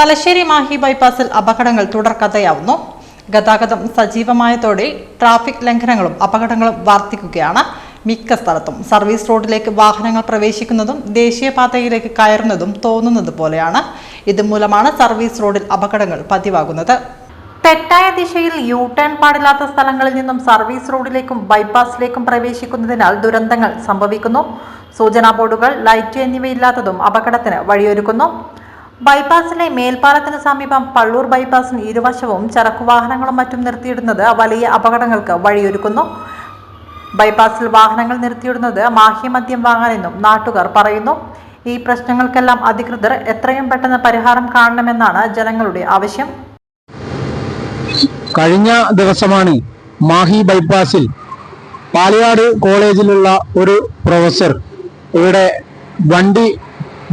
തലശ്ശേരി മാഹി ബൈപ്പാസിൽ അപകടങ്ങൾ തുടർക്കഥയാവുന്നു. ഗതാഗതം സജീവമായതോടെ ട്രാഫിക് ലംഘനങ്ങളും അപകടങ്ങളും വർദ്ധിക്കുകയാണ്. മിക്ക സ്ഥലത്തും സർവീസ് റോഡിലേക്ക് വാഹനങ്ങൾ പ്രവേശിക്കുന്നതും ദേശീയപാതയിലേക്ക് കയറുന്നതും തോന്നുന്നത് പോലെയാണ്. ഇതുമൂലമാണ് സർവീസ് റോഡിൽ അപകടങ്ങൾ പതിവാകുന്നത്. തെറ്റായ ദിശയിൽ യു ടേൺ പാടില്ലാത്ത സ്ഥലങ്ങളിൽ നിന്നും സർവീസ് റോഡിലേക്കും ബൈപ്പാസിലേക്കും പ്രവേശിക്കുന്നതിനാൽ ദുരന്തങ്ങൾ സംഭവിക്കുന്നു. സൂചനാ ബോർഡുകൾ ലൈറ്റ് എന്നിവയില്ലാത്തതും അപകടത്തിന് വഴിയൊരുക്കുന്നു. ബൈപ്പാസിലെ മേൽപ്പാലത്തിന് സമീപം പള്ളൂർ ബൈപ്പാസിന് ഇരുവശവും ചരക്കുവാഹനങ്ങളും മറ്റും നിർത്തിയിടുന്നത് വലിയ അപകടങ്ങൾക്ക് വഴിയൊരുക്കുന്നു. ബൈപ്പാസിൽ വാഹനങ്ങൾ നിർത്തിയിടുന്നത് മാഹ്യമദ്യം വാങ്ങാനെന്നും നാട്ടുകാർ പറയുന്നു. ഈ പ്രശ്നങ്ങൾക്കെല്ലാം അധികൃതർ എത്രയും പെട്ടെന്ന് പരിഹാരം കാണണമെന്നാണ് ജനങ്ങളുടെ ആവശ്യം. കഴിഞ്ഞ ദിവസമാണ് മാഹി ബൈപ്പാസിൽ പാലയാട് കോളേജിലുള്ള ഒരു പ്രൊഫസർ ഇവിടെ വണ്ടി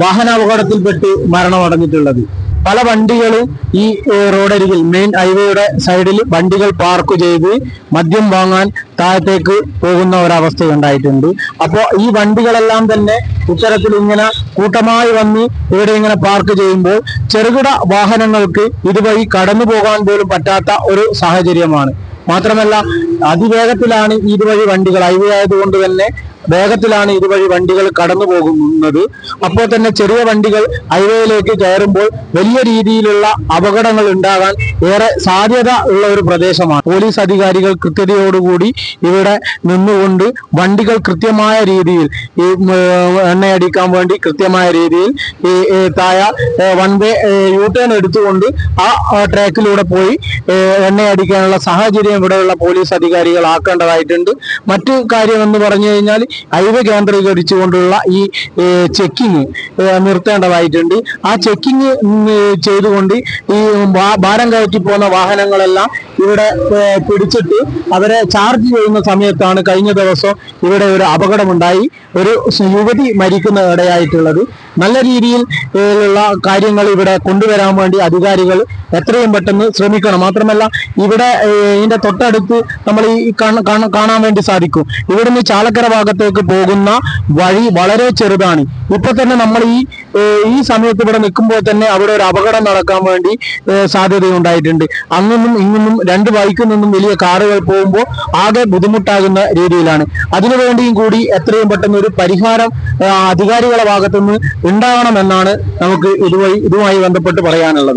വാഹനാപകടത്തിൽപ്പെട്ട് മരണമടഞ്ഞിട്ടുള്ളത്. പല വണ്ടികളും ഈ റോഡരികിൽ മെയിൻ ഹൈവേയുടെ സൈഡിൽ വണ്ടികൾ പാർക്ക് ചെയ്ത് മദ്യം വാങ്ങാൻ താഴത്തേക്ക് പോകുന്ന ഒരവസ്ഥ ഉണ്ടായിട്ടുണ്ട്. അപ്പോൾ ഈ വണ്ടികളെല്ലാം തന്നെ ഇത്തരത്തിൽ ഇങ്ങനെ കൂട്ടമായി വന്ന് ഇവിടെ ഇങ്ങനെ പാർക്ക് ചെയ്യുമ്പോൾ ചെറുകിട വാഹനങ്ങൾക്ക് ഇതുവഴി കടന്നു പോകാൻ പോലും പറ്റാത്ത ഒരു സാഹചര്യമാണ്. മാത്രമല്ല അതിവേഗത്തിലാണ് ഇതുവഴി വണ്ടികൾ ഹൈവേ ആയതുകൊണ്ട് തന്നെ വേഗത്തിലാണ് ഇതുവഴി വണ്ടികൾ കടന്നു പോകുന്നത്. അപ്പോൾ തന്നെ ചെറിയ വണ്ടികൾ ഹൈവേയിലേക്ക് കയറുമ്പോൾ വലിയ രീതിയിലുള്ള അപകടങ്ങൾ ഉണ്ടാകാൻ ഏറെ സാധ്യത ഉള്ള ഒരു പ്രദേശമാണ്. പോലീസ് അധികാരികൾ കൃത്യതയോടുകൂടി ഇവിടെ നിന്നുകൊണ്ട് വണ്ടികൾ കൃത്യമായ രീതിയിൽ ഈ എണ്ണയടിക്കാൻ വേണ്ടി കൃത്യമായ രീതിയിൽ ഈ തായ വൺ വേ യു ടേൺ എടുത്തുകൊണ്ട് ആ ട്രാക്കിലൂടെ പോയി എണ്ണയടിക്കാനുള്ള സാഹചര്യം ഇവിടെയുള്ള പോലീസ് അധികാരികൾ ആക്കേണ്ടതായിട്ടുണ്ട്. മറ്റു കാര്യം എന്ന് പറഞ്ഞു കഴിഞ്ഞാൽ ഹൈവേ കേന്ദ്രീകരിച്ചുകൊണ്ടുള്ള ഈ ചെക്കിങ് നിർത്തേണ്ടതായിട്ടുണ്ട്. ആ ചെക്കിങ് ചെയ്തുകൊണ്ട് ഈ ഭാരം കയറ്റി പോകുന്ന വാഹനങ്ങളെല്ലാം ഇവിടെ പിടിച്ചിട്ട് അവരെ ചാർജ് ചെയ്യുന്ന സമയത്താണ് കഴിഞ്ഞ ദിവസം ഇവിടെ ഒരു അപകടമുണ്ടായി. ഒരു യുവതി മരിക്കുന്ന ഇടയായിട്ടുള്ളത്. നല്ല രീതിയിൽ ഉള്ള കാര്യങ്ങൾ ഇവിടെ കൊണ്ടുവരാൻ വേണ്ടി അധികാരികൾ എത്രയും പെട്ടെന്ന് ശ്രമിക്കണം. മാത്രമല്ല ഇവിടെ ഇതിന്റെ തൊട്ടടുത്ത് നമ്മൾ ഈ കാണ- കാണ- കാണാൻ വേണ്ടി സാധിക്കും. ഇവിടുന്ന് ചാലക്കര ഭാഗത്തേക്ക് പോകുന്ന വഴി വളരെ ചെറുതാണ്. ഇപ്പൊ തന്നെ നമ്മൾ ഈ ഈ സമയത്ത് ഇവിടെ നിൽക്കുമ്പോൾ തന്നെ അവിടെ ഒരു അപകടം നടക്കാൻ വേണ്ടി സാധ്യതയുണ്ടായിട്ടുണ്ട്. അങ്ങനും ഇങ്ങനും രണ്ട് ബൈക്കിൽ നിന്നും വലിയ കാറുകൾ പോകുമ്പോൾ ആകെ ബുദ്ധിമുട്ടാകുന്ന രീതിയിലാണ്. അതിനുവേണ്ടിയും കൂടി എത്രയും പെട്ടെന്ന് ഒരു പരിഹാരം അധികാരികളുടെ ഭാഗത്തുനിന്ന് ഉണ്ടാകണമെന്നാണ് നമുക്ക് ഇതുമായി ഇതുമായി ബന്ധപ്പെട്ട് പറയാനുള്ളത്.